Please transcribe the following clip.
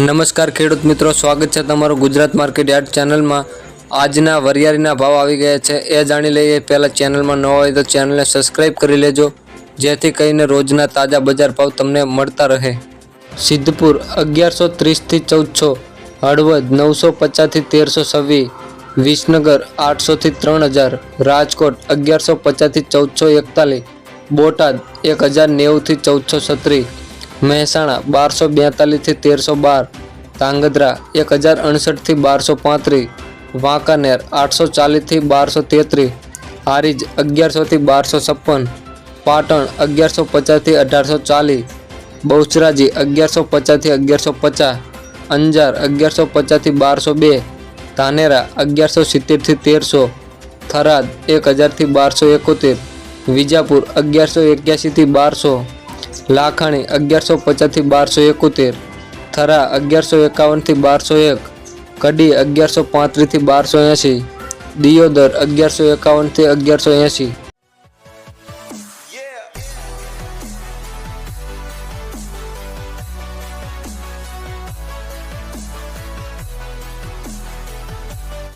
નમસ્કાર ખેડૂત મિત્રો, સ્વાગત છે તમારું ગુજરાત માર્કેટ યાર્ડ ચેનલમાં. આજના વરિયાળીના ભાવ આવી ગયા છે, એ જાણી લઈએ. પહેલાં ચેનલમાં ન હોય તો ચેનલને સબસ્ક્રાઈબ કરી લેજો, જેથી કરીને રોજના તાજા બજાર ભાવ તમને મળતા રહે. સિદ્ધપુર અગિયારસો ત્રીસથી ચૌદસો, હળવદ નવસો પચાસથી તેરસો છવ્વીસ, વિસનગર આઠસોથી ત્રણ હજાર, રાજકોટ અગિયારસો પચાસથી ચૌદસો એકતાલીસ, બોટાદ એક હજાર નેવુંથી ચૌદસો છત્રીસ મહેસાણા, બારસો બેતાલીસથી તેરસો બાર. તાંગધ્રા એક હજાર અડસઠથી બારસો પાંત્રીસ. વાંકાનેર, આઠસો ચાલીસથી બારસો તેત્રીસ. હારીજ અગિયારસોથી બારસો છપ્પન. પાટણ, અગિયારસો પચાસથી અઢારસો ચાલીસ. બહુચરાજી, અગિયારસો પચાસથી અગિયારસો પચાસ. અંજાર, અગિયારસો પચાસથી બારસો બે. ધાનેરા, અગિયારસો સિત્તેરથી તેરસો. થરાદ, એક હજારથી બારસો એકોતેર. વિજાપુર, અગિયારસો એક્યાસીથી બારસો. લાખાણી, અગિયારસો પચાસથી બારસો એકોતેર. થરા, અગિયારસો એકાવનથી બારસો એક. કડી, અગિયારસો પાંત્રીસથી બારસો એંશી. દિયોદર, અગિયારસો એકાવનથી અગિયારસો એંશી.